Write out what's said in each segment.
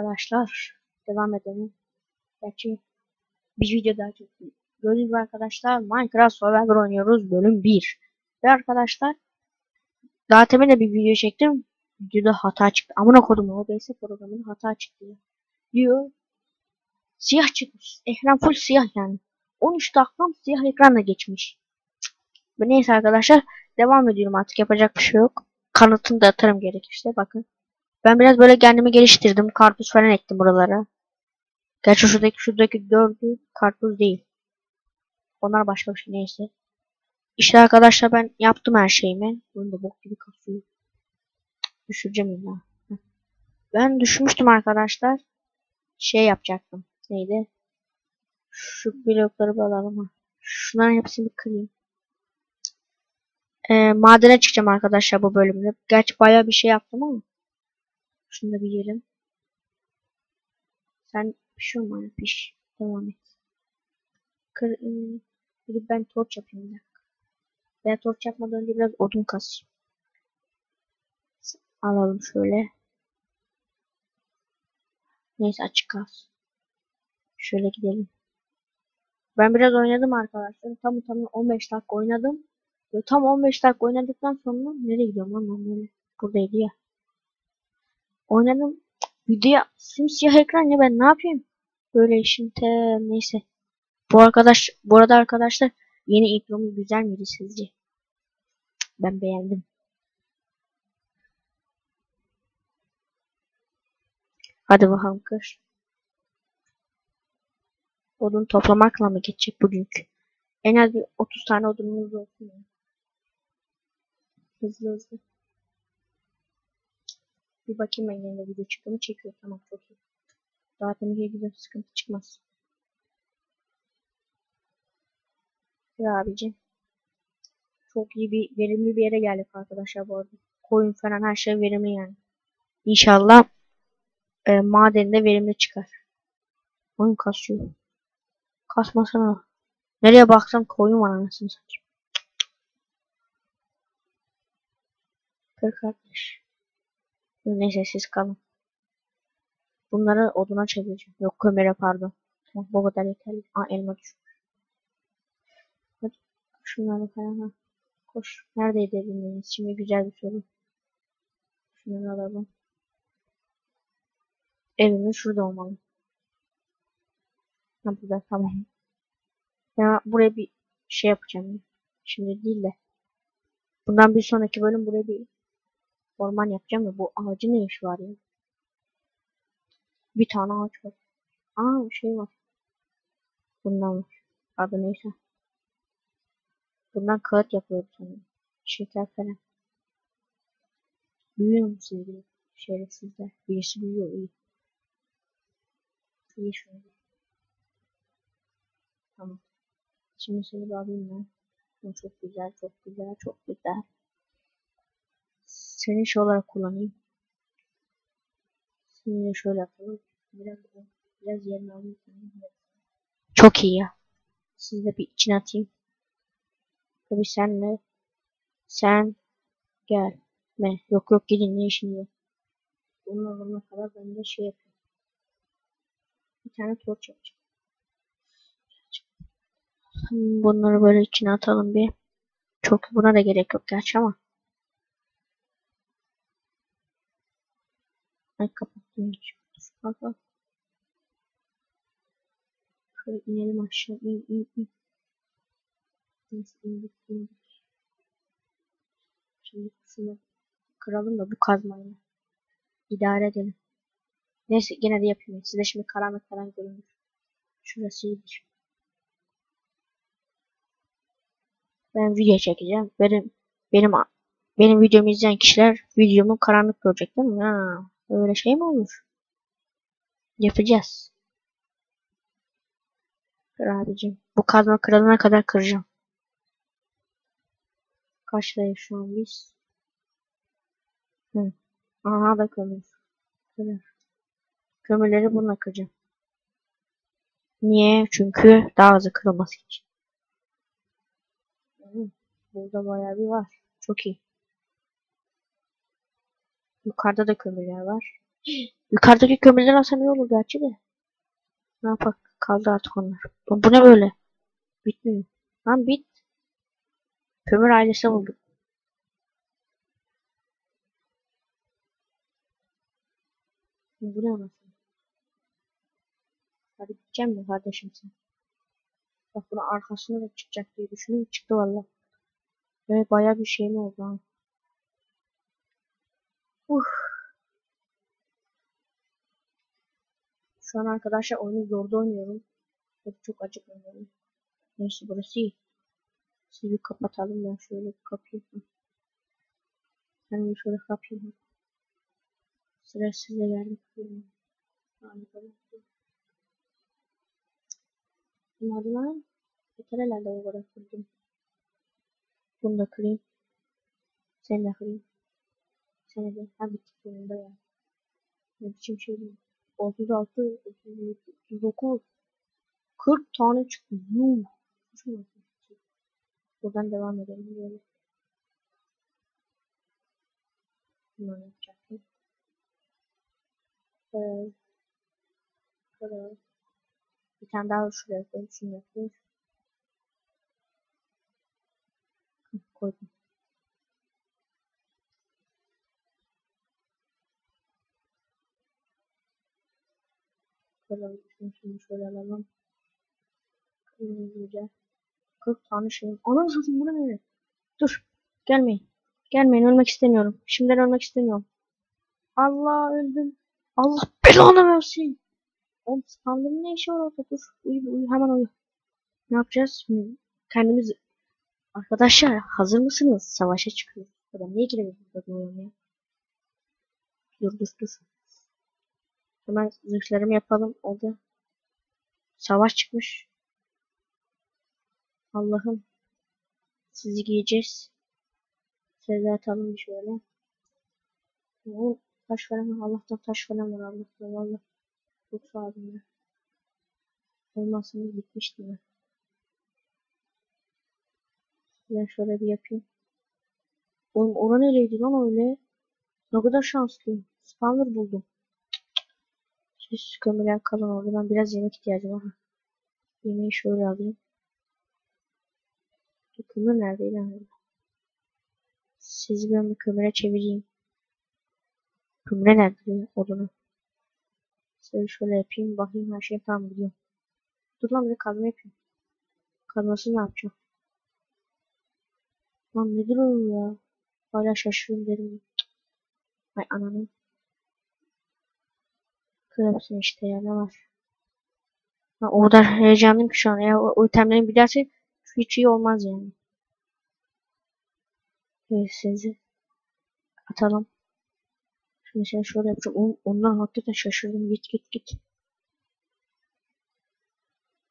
arkadaşlar. Devam edelim. Gerçi bir video daha çektim. Gördüğünüz gibi arkadaşlar Minecraft Survivor oynuyoruz bölüm 1. Ve arkadaşlar daha temin de bir video çektim. Videoda hata çıktı. Amına kodum OBS programında hata çıktı. Diyor. Siyah çıkmış. Ekran full siyah yani. 13 dakikam siyah ekranla geçmiş. Ve neyse arkadaşlar devam ediyorum artık yapacak bir şey yok. Kanıtını da atarım gerekirse bakın. Ben biraz böyle kendimi geliştirdim. Karpuz falan ektim buralara. Gerçi şuradaki şuradaki dördü karpuz değil. Onlar başka bir şey neyse. İşte arkadaşlar ben yaptım her şeyimi. Bunu da bok gibi kasıyor. Düşüreceğim illa. Ben düşmüştüm arkadaşlar. Şey yapacaktım. Neydi? Şu blokları bir alalım. Şunların hepsini bir kırayım. Ee, madene çıkacağım arkadaşlar bu bölümde. Gerçi bayağı bir şey yaptım ama. Şunu da bir yiyelim. Sen pişiyor mu? Piş. Devam et. Kır, ıı, bir ben torç yapayım bir dakika. Ben torç yapmadan önce biraz odun kasayım. Alalım şöyle. Neyse açık kalsın. Şöyle gidelim. Ben biraz oynadım arkadaşlar. Tam tam 15 dakika oynadım. Ve tam 15 dakika oynadıktan sonra nereye gidiyorum lan ben böyle? Buradaydı ya. Oynadım. Video simsiyah ekran ya ben ne yapayım? Böyle işim neyse. Bu arkadaş bu arada arkadaşlar yeni intromuz güzel miydi sizce? Ben beğendim. Hadi bakalım kır. Odun toplamakla mı geçecek bugünkü? En az bir 30 tane odunumuz olsun. Hızlı hızlı. Bir bakayım ben yine video çıktı mı çekiyor. Tamam çok iyi. Zaten bir güzel sıkıntı çıkmaz. Ya abicim. Çok iyi bir verimli bir yere geldik arkadaşlar bu arada. Koyun falan her şey verimli yani. İnşallah e, madeninde verimli çıkar. Oyun kasıyor. Kasmasana. Nereye baksam koyun var anasını satayım. Kır kardeş. Neyse siz kalın. Bunları oduna çevireceğim. Yok kömere pardon. Tamam bu kadar yeterli. Aa elma düşmüş. Hadi şunları falan ha. Koş. Neredeydi evimiz? Şimdi güzel bir soru. Şunları alalım. Evimiz şurada olmalı. Ha burada tamam. Ya buraya bir şey yapacağım. Şimdi değil de. Bundan bir sonraki bölüm buraya bir orman yapacağım ya. Bu ağacın ne işi var ya? Bir tane ağaç var. Aa bir şey var. Bundan var. Adı neyse. Bundan kağıt yapıyoruz sanırım. Şeker falan. Büyüyor mu sevgili şerefsizler? Birisi büyüyor iyi. İyi şöyle. Tamam. Şimdi seni alayım ben. Çok güzel, çok güzel, çok güzel. Seni şey olarak kullanayım. Seni şöyle yapalım. Biraz, biraz yerini alayım. Çok iyi ya. Sizi de bir içine atayım. Tabi sen. Ne? Yok yok gidin ne işin yok. Bununla olana kadar ben de şey yapayım. Bir tane torç yapacağım. Bunları böyle içine atalım bir. Çok buna da gerek yok gerçi ama. Ay kapattım. Bak bak. Şöyle inelim aşağı. İn in in. Neyse indik indik. Şimdi şunu kıralım da bu kazmayla. İdare edelim. Neyse gene de yapayım. Size şimdi karanlık falan görünür. Şurası iyidir. Ben video çekeceğim. Benim benim benim videomu izleyen kişiler videomu karanlık görecek değil mi? Ha, öyle şey mi olur? Yapacağız. Kır abicim. Bu kazma kırılana kadar kıracağım. Kaçtayız şu an biz? Hı. Aha da kömür. Kömür. Kömürleri bununla kıracağım. Niye? Çünkü daha hızlı kırılması için. Burada bayağı bir var. Çok iyi. Yukarıda da kömürler var. Yukarıdaki kömürleri alsam iyi olur gerçi de. Ne yapak? Kaldı artık onlar. Bu, bu ne böyle? Bitmiyor. Lan bit. Kömür ailesi bulduk. Bu ne anasını? Hadi gideceğim mi kardeşim sen? Bak bunun arkasına da çıkacak diye düşünüyorum. Çıktı valla. Ve bayağı bir şey mi oldu ha. Uf. Şu an arkadaşlar oyunu zorda oynuyorum. Ve çok acık oynuyorum. Neyse burası iyi. Sizi kapatalım ben şöyle bir kapayım. Ben şöyle kapayım. Sıra size geldi. Lan. Yeter herhalde o kadar kırdım. Bunu da kırayım. Seni de kırayım. Seni de. Ha bittik sonunda ya. Ne biçim şey bu. 36, 37, 39, 40 tane çıktı. Yuh. Buradan devam edelim böyle. Bunları yapacaktım. Ee, şöyle. Bir tane daha şuraya koyayım. Şunu yapayım. Koydum. Şunu şimdi şöyle alalım. Hızlıca. 40 tane şeyim. Anam satayım bu ne? Dur. Gelmeyin. Gelmeyin ölmek istemiyorum. Şimdiden ölmek istemiyorum. Allah öldüm. Allah belanı versin. Oğlum spamların ne işi var orada? Dur. Uyu, uyu hemen uyu. Ne yapacağız? Kendimiz Arkadaşlar hazır mısınız? Savaşa çıkıyoruz. Ben niye ya? Dur dur dur. Hemen zırhlarımı yapalım. Orada savaş çıkmış. Allah'ım. Sizi giyeceğiz. Size atalım bir şöyle. Oo, taş falan Allah'tan taş falan var Allah'tan valla. Çok sağ olun ya. Olmazsanız bitmişti ya. Ben şöyle bir yapayım. Oğlum ora nereydi lan öyle? Ne kadar şanslıyım. Spawner buldum. Siz kömürler kalın oldu. Ben biraz yemek ihtiyacım var. Yemeği şöyle alayım. Bu kömür neredeydi yani? Sizi ben bir kömüre çevireyim. Kömüre nerede odunu? Size şöyle yapayım. Bakayım her şey tamam gidiyor. Dur lan bir kazma yapayım. Kazması ne yapacağım? Lan nedir o ya? Hala şaşırıyorum derim. Ay ananı. Kırapsın işte ya ne var? Ha, o kadar heyecanlıyım ki şu an. Eğer o, o itemlerin giderse hiç iyi olmaz yani. Sizi atalım. Şimdi sen şöyle yapacağım. On, ondan hakikaten şaşırdım. Git git git.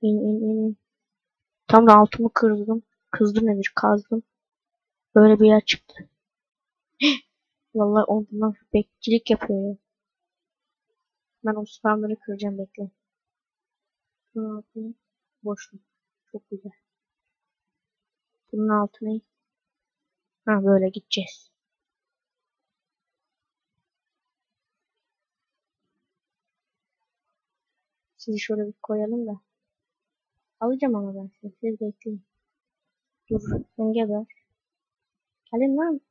İn in in. Tam da altımı kırdım. Kızdım nedir? Kazdım. Böyle bir yer çıktı. Vallahi ondan bekçilik yapıyor ya. Ben o spamları kıracağım bekle. Bunun altını boşluk. Çok güzel. Bunun altına ha böyle gideceğiz. Sizi şöyle bir koyalım da. Alacağım ama ben sizi. Siz bekleyin. Dur. Sen geber. Gelin lan.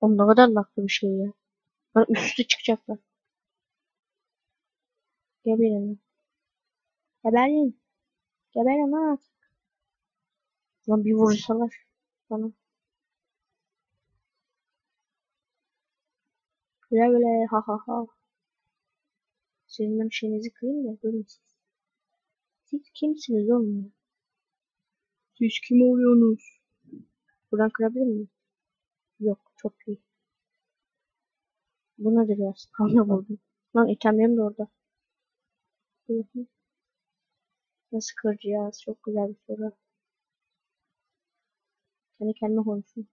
Oğlum ne kadar laklı bir şey ya. Lan üstü çıkacaklar. Geberin. Geberin. Geberin lan artık. Lan bir vursalar bana. Güle güle ha ha ha. Sizin ben şeyinizi kırayım da görün siz. Siz kimsiniz oğlum? Siz kim oluyorsunuz? Buradan kırabilir miyim? Yok çok iyi. Bu nedir ya? Spamla buldum. Lan itemlerim de orada. Nasıl kıracağız? Çok güzel bir soru. Kendi kendime konuşayım.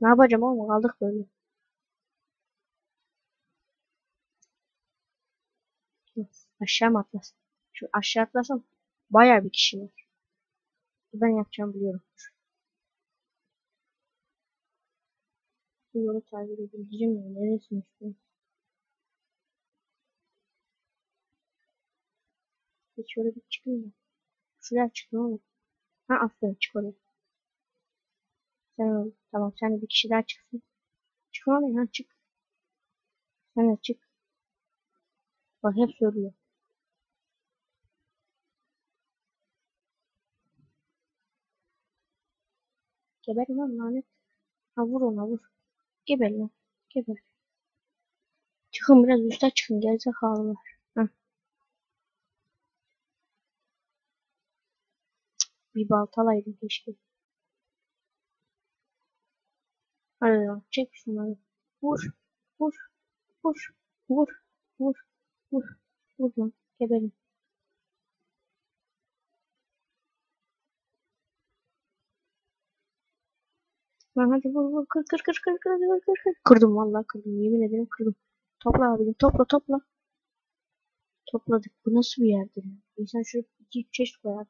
Ne yapacağım oğlum? Kaldık böyle. Aşağı mı atlasın? Şu aşağı atlasam bayağı bir kişi var. Ben yapacağım biliyorum. Bu yolu takip edeyim. Diyeceğim ya neresini. Bir şöyle bir çıkayım da. Şuraya çık ne olur. Ha aferin çık oraya. Sen ol. Tamam sen bir kişi daha çıksın. Çık oraya ha çık. Sen de çık. Bak hep söylüyor. Geber lan lanet. Ha vur ona vur. Geber lan. Geber. Çıkın biraz üste çıkın gerizekalılar. Bir baltalaydım keşke. Hadi lan çek şunları. Vur. Vur. Vur. Vur. Vur. Vur. Vur lan. Geberin. Lan hadi vur vur kır kır kır kır kır kır kır kır. Kırdım vallahi kırdım. Yemin ederim kırdım. Topla abicim topla topla. Topladık. Bu nasıl bir yerdir? İnsan şuraya iki çeşit koyar.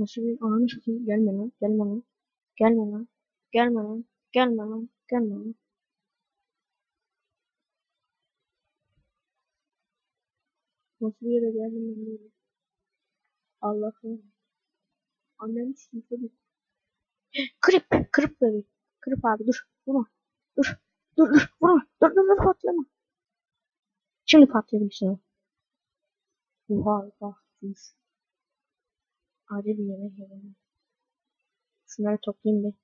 Nasıl bir ananı satayım? Gelme lan. Gelme lan. Gelme lan. Gelme lan. Gelme lan. Gelme lan. Nasıl bir yere geldim ben böyle? Allah'ım. Annem sınıfı Kırıp, kırıp böyle. Kırıp abi dur. Vurma. Dur. Dur dur. Vurma. Dur dur dur patlama. Şimdi patlayabilirsin. Oha bak. Dur. Acil bir yemek yedim. Şunları toplayayım bir.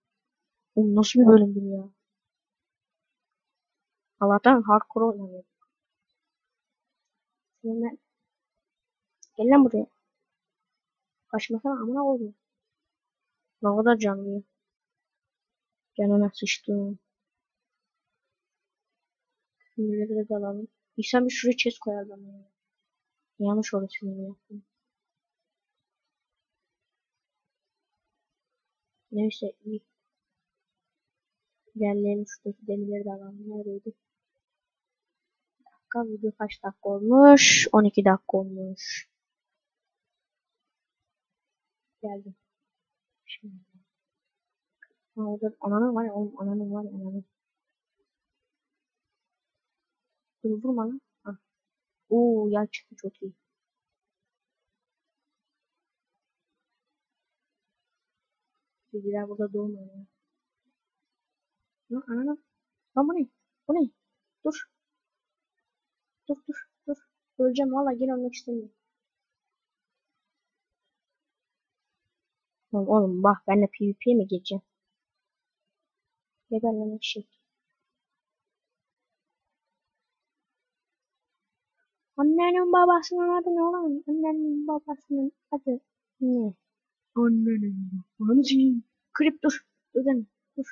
Oğlum nasıl bir bölümdür ya. Allah'tan hardcore oynanıyor. Şimdi. Gel lan buraya. Kaçmasana amına koydum. Ne kadar canlı. Canına sıçtım. Şunları da alalım. İnsan bir şuraya chest koyar bana. ya. Yanlış orası şimdi yaptım. Neyse iyi. İlerleyelim şuradaki demirleri de alalım. Neredeydi? Dakika video kaç dakika olmuş? 12 dakika olmuş. Geldim. Şimdi. Orada ananın var ya oğlum ananın var ya ananın. Dur vurma lan. Ha. Oo yer çıktı çok iyi. Bilgiler burada doğmuyor ya. Lan ananın. Lan bu ne? Bu ne? Dur. Dur dur dur. Öleceğim valla geri ölmek istemiyorum. Oğlum, oğlum bak ben de PvP'ye mi gireceğim? Geberlemek şey. Annenin babasının adı ne oğlum? Annenin babasının adı ne? Annenin babasının. Krip dur. Dur deme. Dur.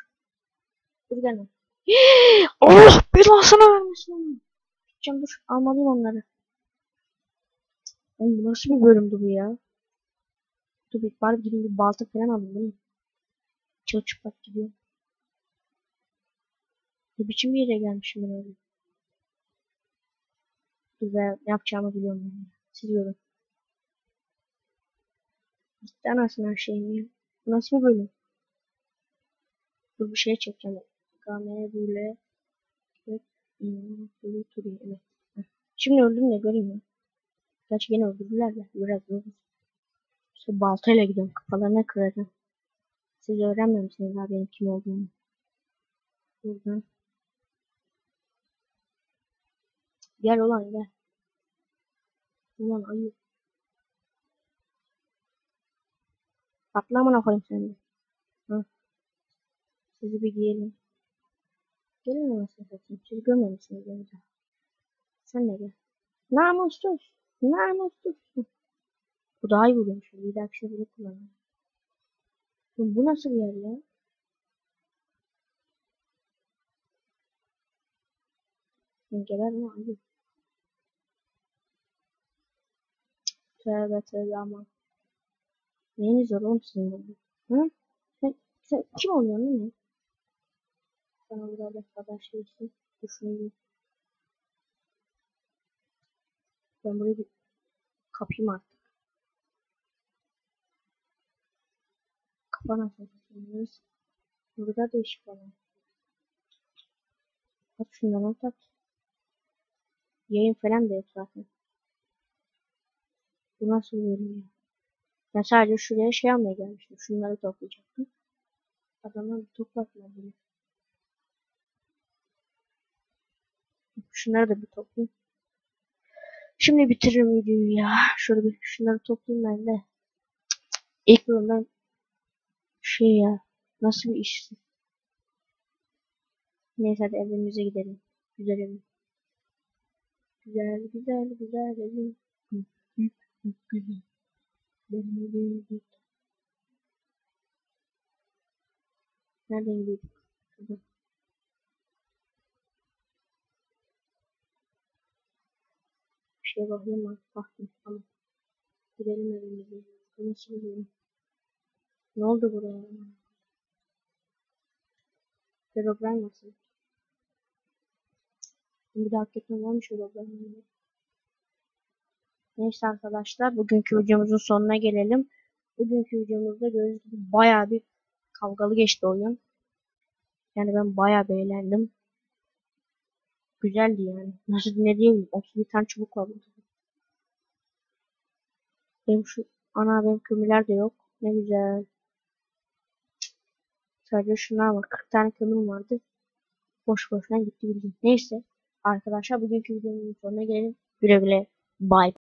Dur deme. Allah belasını vermesin. Gideceğim dur. Almalıyım onları. Oğlum nasıl bir bölümdü bu ya? Dur bir bari gidin bir balta falan alayım değil mi? Çıl çıplak gidiyor. Ne biçim bir yere gelmişim ben öyle. Dur be yapacağımı biliyorum ben. Siliyorum. Gitti anasını her şeyim ya. Bu nasıl bir bölüm? Dur bir şey çekeceğim. Kamera böyle. Hmm. Şimdi öldüm de göreyim ya. Gerçi gene öldürdüler de. Biraz vururuz. İşte baltayla gidiyorum. Kafalarına kıracağım. Siz öğrenmemişsiniz daha benim kim olduğumu. Buradan. Gel ulan gel. Ulan ayı. Patla amına koyayım sen de. Hı. Sizi bir giyelim. Gelin anasını satayım. Siz görmemişsiniz beni. Sen de gel. Namussuz. Namussuz. Bu daha iyi vuruyormuş. Bir dahaki sefere kullanalım. Oğlum Bu nasıl bir yer ya? Geber mi ayı? Tövbe tövbe ama. Neyiniz var oğlum sizin burada? Hı? Sen, sen kim oluyorsun lan ne? Sana burada kadar şeysin. Düşünüyorum. Ben burayı bir kapayım artık. Kapa nasıl satıyorsunuz? Burada değişik falan. At şundan at at. Yayın falan da yok zaten. Bu nasıl bir? Ben sadece şuraya şey almaya gelmiştim. Şunları toplayacaktım. Adamlar toplatmadı bile. Şunları da bir toplayayım. Şimdi bitiririm videoyu ya. Şöyle bir şunları toplayayım ben de. İlk bölümden şey ya. Nasıl bir işsin? Neyse hadi evimize gidelim. Güzel. Güzel güzel güzel evim. Güzel. Güzel. Nereden gidiyorduk? Şurada. Bir şeye bakayım mı? Baktım. Tamam. Gidelim evimize. Nasıl bölüm? Ne oldu buraya? Herobrine nasıl? Bir hakikaten varmış Herobrine. Neyse arkadaşlar bugünkü videomuzun sonuna gelelim. Bugünkü videomuzda gördüğünüz gibi baya bir kavgalı geçti oyun. Yani ben baya beğendim. Güzeldi yani. Nasıl ne diyeyim? 31 tane çubuk var burada. Benim şu ana benim kömürler de yok. Ne güzel. Sadece şunlar var. 40 tane kömür vardı. Boş boşuna gitti bildiğin. Neyse. Arkadaşlar bugünkü videomuzun sonuna gelelim. Güle güle. Bye.